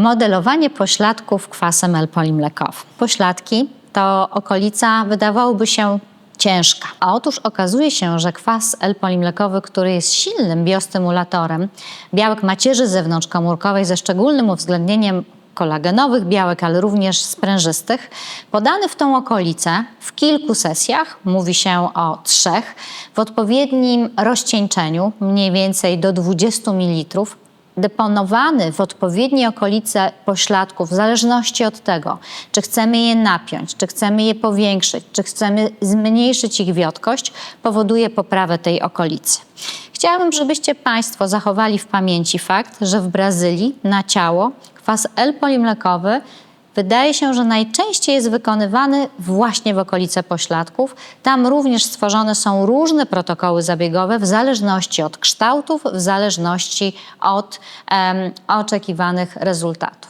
Modelowanie pośladków kwasem L-polimlekowym. Pośladki to okolica wydawałoby się ciężka. A otóż okazuje się, że kwas L-polimlekowy, który jest silnym biostymulatorem białek macierzy zewnątrzkomórkowej ze szczególnym uwzględnieniem kolagenowych białek, ale również sprężystych, podany w tą okolicę w kilku sesjach, mówi się o trzech, w odpowiednim rozcieńczeniu, mniej więcej do 20 ml, deponowany w odpowiedniej okolice pośladków, w zależności od tego, czy chcemy je napiąć, czy chcemy je powiększyć, czy chcemy zmniejszyć ich wiotkość, powoduje poprawę tej okolicy. Chciałabym, żebyście Państwo zachowali w pamięci fakt, że w Brazylii na ciało kwas L-polimlekowy wydaje się, że najczęściej jest wykonywany właśnie w okolice pośladków. Tam również stworzone są różne protokoły zabiegowe w zależności od kształtów, w zależności od oczekiwanych rezultatów.